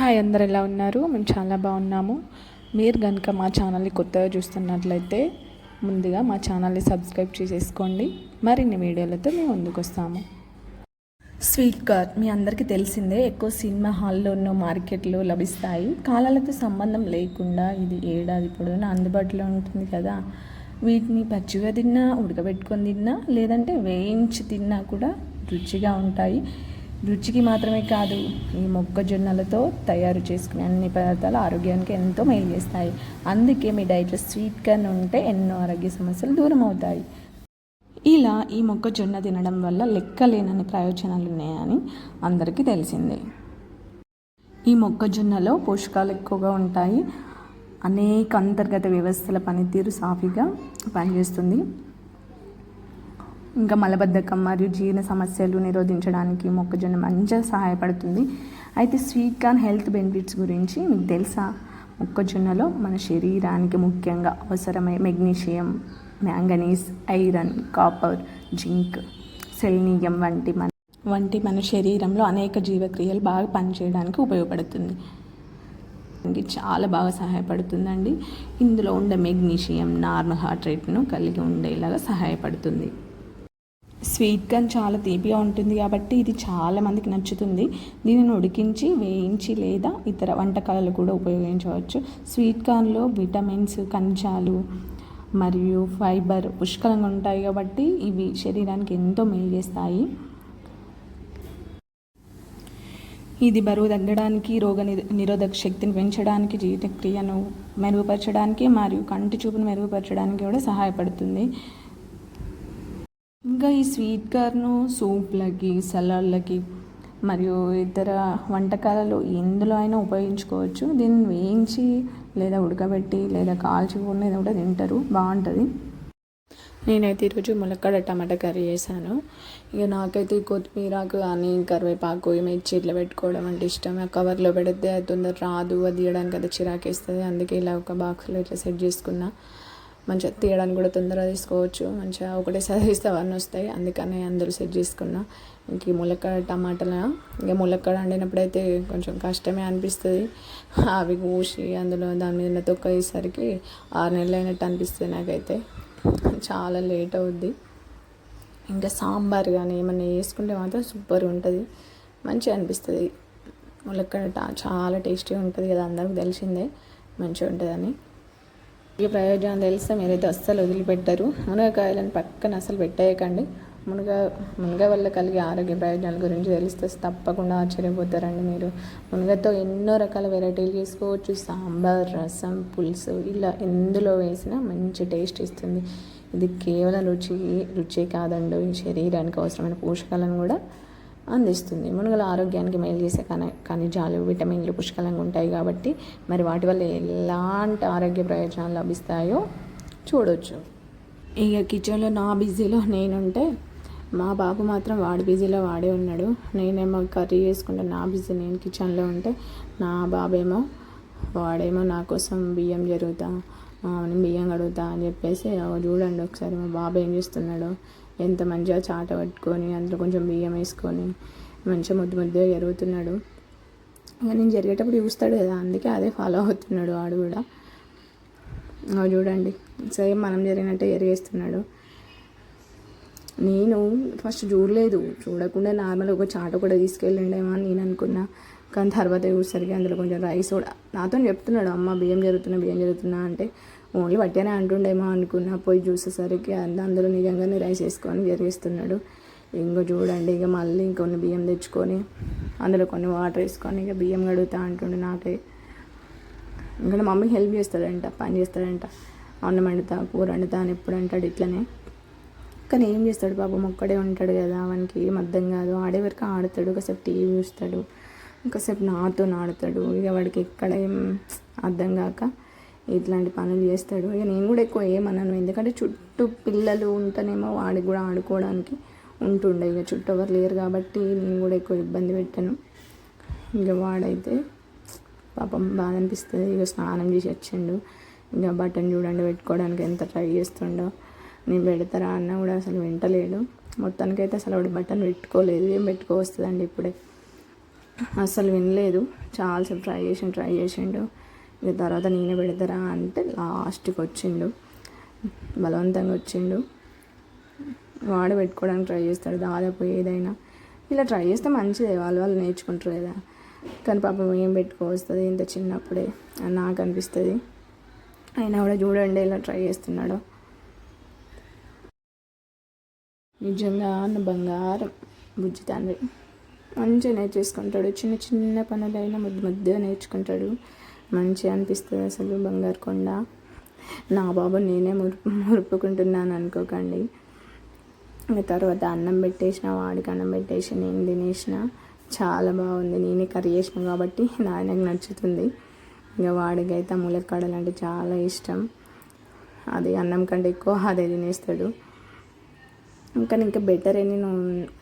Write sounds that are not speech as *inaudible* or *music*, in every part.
Hi అందరు ఎలా ఉన్నారు? మేము చాలా బాగున్నాము. మీరు కనుక మా ఛానల్ని కొత్తగా చూస్తున్నట్లయితే ముందుగా మా ఛానల్ని సబ్స్క్రైబ్ చేసేసుకోండి. మరిన్ని వీడియోలతో మేము ముందుకు వస్తాము స్వీట్ కార్న్ మీ అందరికీ తెలిసిందే ఎక్కువ సినిమా హాల్లోనూ మార్కెట్లో లభిస్తాయి. కాలాలతో సంబంధం లేకుండా ఇది ఏడాది పొడవునా అందుబాటులో ఉంటుంది కదా. వీటిని పచ్చిగా తిన్నా ఉడకబెట్టుకొని తిన్నా లేదంటే వేయించి తిన్నా కూడా రుచిగా ఉంటాయి. రుచికి మాత్రమే కాదు ఈ మొక్కజొన్నలతో తయారు చేసుకునే అన్ని పదార్థాలు ఆరోగ్యానికి ఎంతో మేలు చేస్తాయి. అందుకే మీ డైట్లో స్వీట్ కార్న్ ఉంటే ఎన్నో ఆరోగ్య సమస్యలు దూరం అవుతాయి ఇలా ఈ మొక్కజొన్న తినడం వల్ల లెక్కలేనని ప్రయోజనాలు ఉన్నాయని అందరికీ తెలిసిందే. ఈ మొక్కజొన్నలో పోషకాలు ఎక్కువగా ఉంటాయి. అనేక అంతర్గత వ్యవస్థల పనితీరు సాఫీగా పనిచేస్తుంది. ఇంకా మలబద్ధకం మరియు జీర్ణ సమస్యలు నిరోధించడానికి మొక్కజొన్న మంచిగా సహాయపడుతుంది. అయితే స్వీట్ కార్న్ హెల్త్ బెనిఫిట్స్ గురించి మీకు తెలుసా? మొక్కజొన్నలో మన శరీరానికి ముఖ్యంగా అవసరమయ్యే magnesium manganese iron copper zinc selenium వంటి మన వంటి మన శరీరంలో అనేక జీవక్రియలు బాగా పనిచేయడానికి ఉపయోగపడుతుంది. చాలా బాగా సహాయపడుతుందండి. ఇందులో ఉండే మెగ్నీషియం నార్మల్ హార్ట్ రేట్ను కలిగి ఉండేలాగా సహాయపడుతుంది. స్వీట్ కార్న్ చాలా తీపిగా ఉంటుంది కాబట్టి ఇది చాలా మందికి నచ్చుతుంది. దీనిని ఉడికించి వేయించి లేదా ఇతర వంటకాలలో కూడా ఉపయోగించవచ్చు. స్వీట్ కార్న్లో విటమిన్స్ ఖనిజాలు మరియు ఫైబర్ పుష్కలంగా ఉంటాయి కాబట్టి ఇవి శరీరానికి ఎంతో మేలు చేస్తాయి. ఇది బరువు తగ్గడానికి రోగ నిరోధక శక్తిని పెంచడానికి జీర్ణక్రియను మెరుగుపరచడానికి మరియు కంటి చూపును మెరుగుపరచడానికి కూడా సహాయపడుతుంది. ఇంకా ఈ స్వీట్ కార్ను సూప్లకి సలాడ్లకి మరియు ఇతర వంటకాలలో ఎందులో అయినా ఉపయోగించుకోవచ్చు. దీన్ని వేయించి లేదా ఉడకబెట్టి లేదా కాల్చి కూడా తింటారు. బాగుంటుంది. నేనైతే ఈరోజు ములక్కడ టమాటా కర్రీ చేశాను. ఇక నాకైతే కొత్తిమీరకు కానీ కరివేపాకు మిర్చి ఇట్లా పెట్టుకోవడం అంటే ఇష్టం. ఆ కవర్లో పెడితే తొందర రాదు. అది తీయడానికి అది చిరాకేస్తుంది. అందుకే ఇలా ఒక బాక్స్లో ఇట్లా సెట్ చేసుకున్నా. మంచిగా తీయడానికి కూడా తొందరగా తీసుకోవచ్చు మంచిగా ఒకటేసారి తీస్తే అవన్నీ వస్తాయి. అందుకని అందరూ సెట్ చేసుకున్నా. ఇంక ములక్కాడ ములక్కడ టమాటాల ఇక ములక్కడ వండినప్పుడు అయితే కొంచెం కష్టమే అనిపిస్తుంది. అవి కూసి అందులో దాని మీద తొక్కేసరికి ఆరు నెలలు అయినట్టు అనిపిస్తుంది నాకైతే. చాలా లేట్ అవుద్ది. ఇంకా సాంబార్ కానీ ఏమన్నా వేసుకుంటే మాత్రం సూపర్గా ఉంటుంది. మంచిగా అనిపిస్తుంది. ములక్కడ చాలా టేస్టీగా ఉంటుంది కదా అందరికి తెలిసిందే. మంచిగా ఉంటుందని. ఈ ప్రయోజనం తెలిస్తే మీరైతే అస్సలు వదిలిపెట్టరు. మునగకాయలను పక్కన అసలు పెట్టేయకండి. మునగ మునగ వల్ల కలిగే ఆరోగ్య ప్రయోజనాల గురించి తెలిస్తే తప్పకుండా ఆశ్చర్యపోతారండి మీరు. మునగతో ఎన్నో రకాల వెరైటీలు చేసుకోవచ్చు. సాంబార్ రసం పులుసు ఇలా ఎందులో వేసినా మంచి టేస్ట్ ఇస్తుంది. ఇది కేవలం రుచి రుచే కాదండి. శరీరానికి అవసరమైన పోషకాలను కూడా అందిస్తుంది. మునగలు ఆరోగ్యానికి మేలు చేసే ఖనిజాలు విటమిన్లు పుష్కలంగా ఉంటాయి కాబట్టి మరి వాటి వల్ల ఎలాంటి ఆరోగ్య ప్రయోజనాలు లభిస్తాయో చూడొచ్చు. ఇక కిచెన్లో నా బిజీలో నేనుంటే మా బాబు మాత్రం వాడి బిజీలో వాడే ఉన్నాడు. నేనేమో కర్రీ చేసుకుంటే నా బిజీ నేను కిచెన్లో ఉంటే నా బాబేమో వాడేమో నా కోసం బియ్యం జరుగుతా బియ్యం కడుగుతా అని చెప్పేసి చూడండి ఒకసారి మా బాబు ఏం చేస్తున్నాడో. ఎంత మంచిగా చాట పట్టుకొని అందులో కొంచెం బియ్యం వేసుకొని మంచిగా ముద్దు ముద్దుగా జరుగుతున్నాడు. ఇంకా నేను జరిగేటప్పుడు చూస్తాడు కదా అందుకే అదే ఫాలో అవుతున్నాడు వాడు కూడా. చూడండి సేమ్ మనం జరిగినట్టే జరిగేస్తున్నాడు. నేను ఫస్ట్ చూడలేదు చూడకుండా నార్మల్ ఒక చాట కూడా తీసుకెళ్ళిండేమో అని నేను అనుకున్నా. కానీ తర్వాత చూసరికి అందులో కొంచెం రైస్ కూడా నాతో చెప్తున్నాడు అమ్మ బియ్యం జరుగుతున్నా బియ్యం జరుగుతున్నా అంటే ఓన్లీ వడ్డీనే అంటుండేమో అనుకున్నా. పోయి చూసేసరికి అందులో నిజంగానే రైస్ వేసుకొని జరిగిస్తున్నాడు ఇంకో చూడండి ఇక మళ్ళీ ఇంకొన్ని బియ్యం తెచ్చుకొని అందులో కొన్ని వాటర్ వేసుకొని ఇక బియ్యం కడుగుతా అంటుండే నాకే. ఇంకా మమ్మీ హెల్ప్ చేస్తాడంట పని చేస్తాడంట. అన్నం వండుతా కూర వండుతా అని ఎప్పుడు అంటాడు ఇట్లనే. కానీ ఏం చేస్తాడు పాపం ఒక్కడే ఉంటాడు కదా వానికి ఏం అర్థం కాదు. ఆడే వరకు ఆడతాడు ఒకసేపు టీవీ చూస్తాడు ఇంకాసేపు నాతో ఆడతాడు. ఇక వాడికి ఎక్కడ ఏం అర్థం కాక ఇట్లాంటి పనులు చేస్తాడు. ఇక నేను కూడా ఎక్కువ ఏమన్నాను ఎందుకంటే చుట్టూ పిల్లలు ఉంటేనేమో వాడికి కూడా ఆడుకోవడానికి ఉంటుండే. ఇక చుట్టూ ఎవరు లేరు కాబట్టి నేను కూడా ఎక్కువ ఇబ్బంది పెట్టాను. ఇక వాడైతే పాపం బాధ అనిపిస్తుంది. ఇక స్నానం చేసి వచ్చిండు. ఇంకా బటన్ చూడండి పెట్టుకోవడానికి ఎంత ట్రై చేస్తుండో. నేను పెడతారా అన్న కూడా అసలు వింటలేడు. మొత్తానికైతే అసలు వాడు బటన్ పెట్టుకోలేదు. ఏం పెట్టుకోవస్తుందండి ఇప్పుడే. అసలు వినలేదు. చాలాసేపు ట్రై చేసిండు ట్రై చేసిండు. ఇక తర్వాత నేనే పెడతారా అంటే లాస్ట్కి వచ్చిండు. బలవంతంగా వచ్చిండు. వాడు పెట్టుకోవడానికి ట్రై చేస్తాడు. దాదాపు ఏదైనా ఇలా ట్రై చేస్తే మంచిదే. వాళ్ళు వాళ్ళు నేర్చుకుంటారు కదా. కానీ పాపం ఏం పెట్టుకోవస్తుంది? ఇంత చిన్నప్పుడే అని నాకు అనిపిస్తుంది. అయినా కూడా చూడండి ఇలా ట్రై చేస్తున్నాడు. నిజంగా నా బంగారం బుజ్జి తండ్రి. మంచిగా నేర్చేసుకుంటాడు. చిన్న చిన్న పనులైనా ముద్దు ముద్దుగా నేర్చుకుంటాడు. మంచిగా అనిపిస్తుంది అసలు బంగారు కొండ. నా బాబు నేనే మురుపు మురుపుకుంటున్నాను అనుకోకండి. ఇంకా తర్వాత అన్నం పెట్టేసిన వాడికి అన్నం పెట్టేసి నేను తినేసిన. చాలా బాగుంది. నేనే కర్రీ చేసిన కాబట్టి ఆయనకు నచ్చుతుంది. ఇంకా వాడికి అయితే ములక్కాడలు అంటే చాలా ఇష్టం. అది అన్నం కంటే ఎక్కువ అదే తినేస్తాడు. ఇంకా ఇంకా బెటర్ అని నేను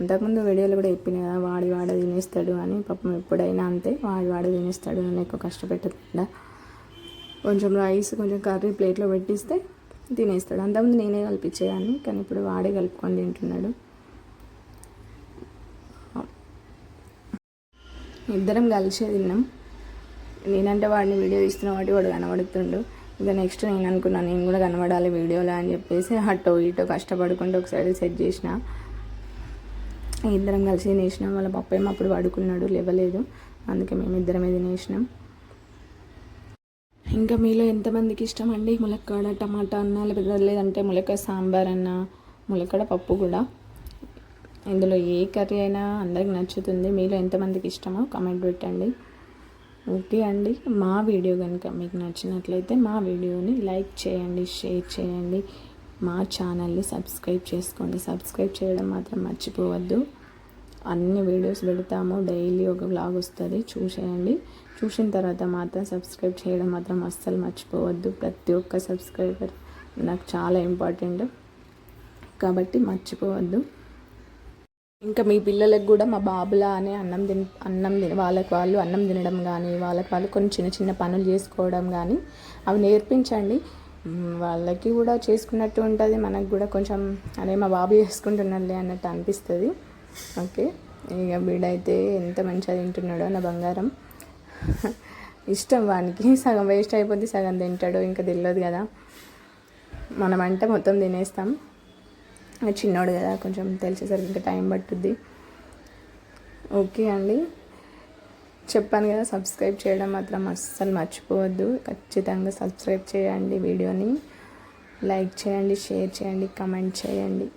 అంతకుముందు వీడియోలు కూడా చెప్పిన కదా వాడి వాడ తినేస్తాడు అని పాపం ఎప్పుడైనా అంతే వాడి వాడ తినేస్తాడు అని ఎక్కువ కష్టపెట్టకుండా. కొంచెం రైస్ కొంచెం కర్రీ ప్లేట్లో పెట్టిస్తే తినేస్తాడు. అంతకుముందు నేనే కల్పించేదాన్ని కానీ ఇప్పుడు వాడే కలుపుకొని తింటున్నాడు. ఇద్దరం కలిసే తిన్నాం. నేనంటే వాడిని వీడియో తీస్తున్న వాటి వాడు కనబడుతుండు. ఇక నెక్స్ట్ నేను అనుకున్నాను నేను కూడా కనబడాలి వీడియోలో అని చెప్పేసి అటో ఇటో కష్టపడుకుంటూ ఒకసారి సెట్ చేసిన. ఇద్దరం కలిసి తినేసినాం. వాళ్ళ పప్పు ఏమో అప్పుడు పడుకున్నాడు లేవలేదు. అందుకే మేము ఇద్దరమే తినేసినాం. ఇంకా మీలో ఎంతమందికి ఇష్టం అండి? ములక్కాడ టమాటా అన్న లేకపోతే లేదంటే ములక్కాడ సాంబార్ అన్న ములక్కాడ పప్పు కూడా. ఇందులో ఏ కర్రీ అయినా అందరికి నచ్చుతుంది. మీలో ఎంతమందికి ఇష్టమో కమెంట్ పెట్టండి. ఓకే అండి. మా వీడియో కనుక మీకు నచ్చినట్లయితే మా వీడియోని లైక్ చేయండి షేర్ చేయండి. మా ఛానల్ని సబ్స్క్రైబ్ చేసుకోండి. సబ్స్క్రైబ్ చేయడం మాత్రం మర్చిపోవద్దు. అన్ని వీడియోస్ పెడతాము. డైలీ ఒక బ్లాగ్ వస్తుంది. చూసేయండి. చూసిన తర్వాత మాత్రం సబ్స్క్రైబ్ చేయడం మాత్రం అస్సలు మర్చిపోవద్దు. ప్రతి ఒక్క సబ్స్క్రైబర్ నాకు చాలా ఇంపార్టెంట్. కాబట్టి మర్చిపోవద్దు. ఇంకా మీ పిల్లలకు కూడా మా బాబులా అనే అన్నం తిన అన్నం తిన వాళ్ళకి వాళ్ళు అన్నం తినడం కానీ వాళ్ళకి వాళ్ళు కొన్ని చిన్న చిన్న పనులు చేసుకోవడం కానీ అవి నేర్పించండి. వాళ్ళకి కూడా చేసుకున్నట్టు ఉంటుంది మనకు కూడా కొంచెం అదే మా బాబు చేసుకుంటున్నాడులే అన్నట్టు అనిపిస్తుంది. ఓకే ఇక వీడైతే ఎంత మంచిగా తింటున్నాడో నా బంగారం. *laughs* ఇష్టం వానికి సగం వేస్ట్ అయిపోద్ది సగం తింటాడో ఇంకా తెలియదు కదా. మనం అంటే మొత్తం తినేస్తాం. చిన్నోడు కదా కొంచెం తెలిసేసరికి ఇంకా టైం పట్టుద్ది. ఓకే అండి. చెప్పాను కదా సబ్స్క్రైబ్ చేయడం మాత్రం అస్సలు మర్చిపోవద్దు. ఖచ్చితంగా సబ్స్క్రైబ్ చేయండి వీడియోని. లైక్ చేయండి షేర్ చేయండి కమెంట్ చేయండి.